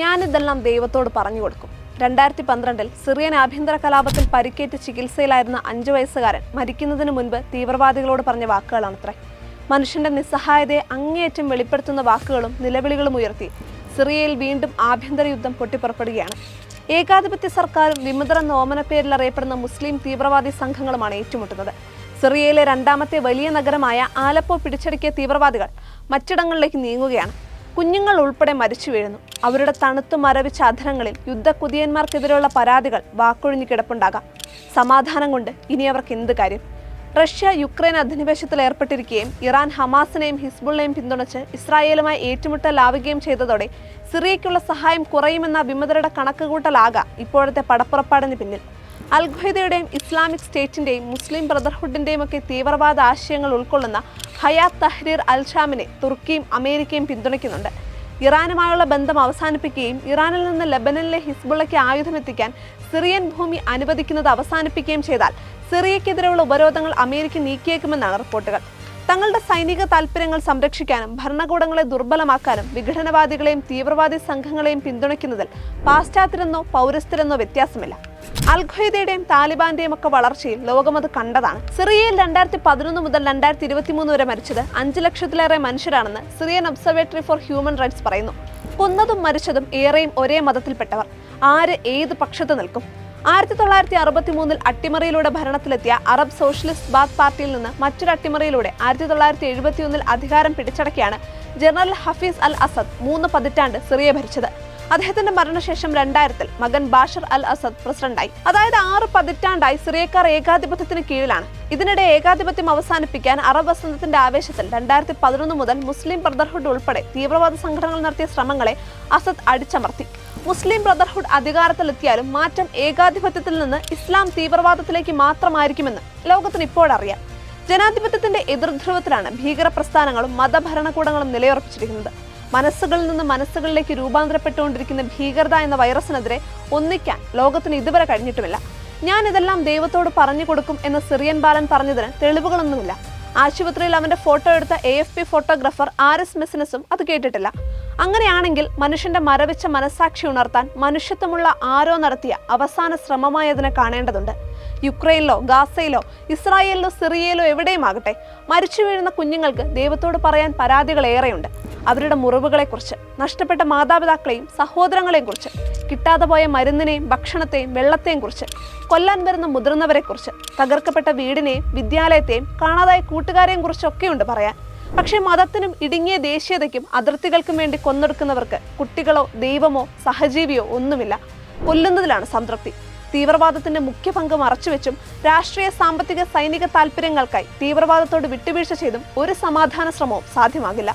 ഞാനിതെല്ലാം ദൈവത്തോട് പറഞ്ഞു കൊടുക്കും. രണ്ടായിരത്തി പന്ത്രണ്ടിൽ സിറിയൻ ആഭ്യന്തര കലാപത്തിൽ പരിക്കേറ്റ് ചികിത്സയിലായിരുന്ന അഞ്ചു വയസ്സുകാരൻ മരിക്കുന്നതിന് മുൻപ് തീവ്രവാദികളോട് പറഞ്ഞ വാക്കുകളാണത്രേ. മനുഷ്യന്റെ നിസ്സഹായതയെ അങ്ങേയറ്റം വെളിപ്പെടുത്തുന്ന വാക്കുകളും നിലവിളികളും ഉയർത്തി. സിറിയയിൽ വീണ്ടും ആഭ്യന്തര യുദ്ധം പൊട്ടിപ്പുറപ്പെടുകയാണ്. ഏകാധിപത്യ സർക്കാരും വിമതർ എന്ന ഓമനപ്പേരിൽ അറിയപ്പെടുന്ന മുസ്ലിം തീവ്രവാദി സംഘങ്ങളുമാണ് ഏറ്റുമുട്ടുന്നത്. സിറിയയിലെ രണ്ടാമത്തെ വലിയ നഗരമായ ആലപ്പോ പിടിച്ചടക്കിയ തീവ്രവാദികൾ മറ്റിടങ്ങളിലേക്ക് നീങ്ങുകയാണ്. കുഞ്ഞുങ്ങൾ ഉൾപ്പെടെ മരിച്ചു വീഴുന്നു. അവരുടെ തണുത്തു മരവിച്ച അധരങ്ങളിൽ യുദ്ധക്കുതിയന്മാർക്കെതിരെയുള്ള പരാതികൾ വാക്കൊഴിഞ്ഞു കിടപ്പുണ്ടാകാം. സമാധാനം കൊണ്ട് ഇനി അവർക്ക് എന്ത് കാര്യം? റഷ്യ യുക്രൈൻ അധിനിവേശത്തിൽ ഏർപ്പെട്ടിരിക്കുകയും ഇറാൻ ഹമാസിനെയും ഹിസ്ബുളിനെയും പിന്തുണച്ച് ഇസ്രായേലുമായി ഏറ്റുമുട്ടലാവുകയും ചെയ്തതോടെ സിറിയയ്ക്കുള്ള സഹായം കുറയുമെന്ന വിമതരുടെ കണക്കുകൂട്ടലാകാം ഇപ്പോഴത്തെ പടപ്പുറപ്പാടിന് പിന്നിൽ. അൽ ഖ്വയ്ദയുടെയും ഇസ്ലാമിക് സ്റ്റേറ്റിന്റെയും മുസ്ലിം ബ്രദർഹുഡിന്റെയും ഒക്കെ തീവ്രവാദ ആശയങ്ങൾ ഉൾക്കൊള്ളുന്ന ഹയാത്ത് തഹ്രീർ അൽഷാമിനെ തുർക്കിയും അമേരിക്കയും പിന്തുണയ്ക്കുന്നുണ്ട്. ഇറാനുമായുള്ള ബന്ധം അവസാനിപ്പിക്കുകയും ഇറാനിൽ നിന്ന് ലബനനിലെ ഹിസ്ബുള്ളയ്ക്ക് ആയുധമെത്തിക്കാൻ സിറിയൻ ഭൂമി അനുവദിക്കുന്നത് അവസാനിപ്പിക്കുകയും ചെയ്താൽ സിറിയക്കെതിരെയുള്ള ഉപരോധങ്ങൾ അമേരിക്ക നീക്കിയേക്കുമെന്നാണ് റിപ്പോർട്ടുകൾ. തങ്ങളുടെ സൈനിക താൽപ്പര്യങ്ങൾ സംരക്ഷിക്കാനും ഭരണകൂടങ്ങളെ ദുർബലമാക്കാനും വിഘടനവാദികളെയും തീവ്രവാദി സംഘങ്ങളെയും പിന്തുണയ്ക്കുന്നതിൽ പാശ്ചാത്യരെന്നോ പൗരസ്ഥരെന്നോ വ്യത്യാസമില്ല. അൽ ഖ്വയ്ദയുടെയും താലിബാന്റെയും ഒക്കെ വളർച്ചയിൽ ലോകം അത് കണ്ടതാണ്. സിറിയയിൽ രണ്ടായിരത്തി പതിനൊന്ന് മുതൽ രണ്ടായിരത്തി ഇരുപത്തിമൂന്ന് വരെ മരിച്ചത് അഞ്ച് ലക്ഷത്തിലേറെ മനുഷ്യരാണെന്ന് Syrian observatory for human rights പറയുന്നു. കൊന്നതും മരിച്ചതും ഏറെയും ഒരേ മതത്തിൽപ്പെട്ടവർ. ആര് ഏത് പക്ഷത്ത് നിൽക്കും? ആയിരത്തി തൊള്ളായിരത്തി അറുപത്തി മൂന്നിൽ അട്ടിമറിയിലൂടെ ഭരണത്തിലെത്തിയ അറബ് സോഷ്യലിസ്റ്റ് ബാത്ത് പാർട്ടിയിൽ നിന്ന് മറ്റൊരു അട്ടിമറിയിലൂടെ ആയിരത്തി തൊള്ളായിരത്തി എഴുപത്തിയൊന്നിൽ അധികാരം പിടിച്ചടക്കിയാണ് ജനറൽ ഹഫീസ് അൽ അസദ് മൂന്ന് പതിറ്റാണ്ട് സിറിയ ഭരിച്ചത്. അദ്ദേഹത്തിന്റെ മരണശേഷം രണ്ടായിരത്തിൽ മകൻ ബാഷർ അൽ അസദ് പ്രസിഡന്റായി. അതായത് ആറ് പതിറ്റാണ്ടായി സിറിയക്കാർ ഏകാധിപത്യത്തിന് കീഴിലാണ്. ഇതിനിടെ ഏകാധിപത്യം അവസാനിപ്പിക്കാൻ അറബ് വസന്തത്തിന്റെ ആവേശത്തിൽ രണ്ടായിരത്തി പതിനൊന്ന് മുതൽ മുസ്ലിം ബ്രദർഹുഡ് ഉൾപ്പെടെ തീവ്രവാദ സംഘടനകൾ നടത്തിയ ശ്രമങ്ങളെ അസദ് അടിച്ചമർത്തി. മുസ്ലിം ബ്രദർഹുഡ് അധികാരത്തിലെത്തിയാലും മാറ്റം ഏകാധിപത്യത്തിൽ നിന്ന് ഇസ്ലാം തീവ്രവാദത്തിലേക്ക് മാത്രമായിരിക്കുമെന്ന് ലോകത്തിന് ഇപ്പോഴറിയാം ജനാധിപത്യത്തിന്റെ എതിർധ്രുവത്തിലാണ് ഭീകര പ്രസ്ഥാനങ്ങളും മതഭരണകൂടങ്ങളും നിലയുറപ്പിച്ചിരിക്കുന്നത്. മനസ്സുകളിൽ നിന്ന് മനസ്സുകളിലേക്ക് രൂപാന്തരപ്പെട്ടുകൊണ്ടിരിക്കുന്ന ഭീകരത എന്ന വൈറസിനെതിരെ ഒന്നിക്കാൻ ലോകത്തിന് ഇതുവരെ കഴിഞ്ഞിട്ടുമില്ല. ഞാൻ ഇതെല്ലാം ദൈവത്തോട് പറഞ്ഞു കൊടുക്കും എന്ന് സിറിയൻ ബാലൻ പറഞ്ഞതിന് തെളിവുകളൊന്നുമില്ല. ആശുപത്രിയിൽ അവന്റെ ഫോട്ടോ എടുത്ത A F P photographer R S മെസ്സിനസും അത് കേട്ടിട്ടില്ല. അങ്ങനെയാണെങ്കിൽ മനുഷ്യന്റെ മരവിച്ച മനസാക്ഷി ഉണർത്താൻ മനുഷ്യത്വമുള്ള ആരോ നടത്തിയ അവസാന ശ്രമമായി അതിനെ കാണേണ്ടതുണ്ട്. യുക്രൈനിലോ ഗാസയിലോ ഇസ്രായേലിലോ സിറിയയിലോ എവിടെയും ആകട്ടെ മരിച്ചു വീഴുന്ന കുഞ്ഞുങ്ങൾക്ക് ദൈവത്തോട് പറയാൻ പരാതികൾ ഏറെയുണ്ട്. അവരുടെ മുറിവുകളെക്കുറിച്ച് നഷ്ടപ്പെട്ട മാതാപിതാക്കളെയും സഹോദരങ്ങളെയും കുറിച്ച് കിട്ടാതെ പോയ മരുന്നിനെയും ഭക്ഷണത്തെയും വെള്ളത്തെയും കുറിച്ച് കൊല്ലാൻ വരുന്ന മുതിർന്നവരെക്കുറിച്ച് തകർക്കപ്പെട്ട വീടിനെയും വിദ്യാലയത്തെയും കാണാതായ കൂട്ടുകാരെയും കുറിച്ചൊക്കെയുണ്ട് പറയാൻ. പക്ഷേ മതത്തിനും ഇടുങ്ങിയ ദേശീയതയ്ക്കും അതിർത്തികൾക്കും വേണ്ടി കൊന്നെടുക്കുന്നവർക്ക് കുട്ടികളോ ദൈവമോ സഹജീവിയോ ഒന്നുമില്ല. കൊല്ലുന്നതിലാണ് സംതൃപ്തി. തീവ്രവാദത്തിന്റെ മുഖ്യ പങ്ക് മറച്ചുവെച്ചും രാഷ്ട്രീയ സാമ്പത്തിക സൈനിക താൽപര്യങ്ങൾക്കായി തീവ്രവാദത്തോട് വിട്ടുവീഴ്ച ചെയ്തും ഒരു സമാധാന ശ്രമവും സാധ്യമാകില്ല.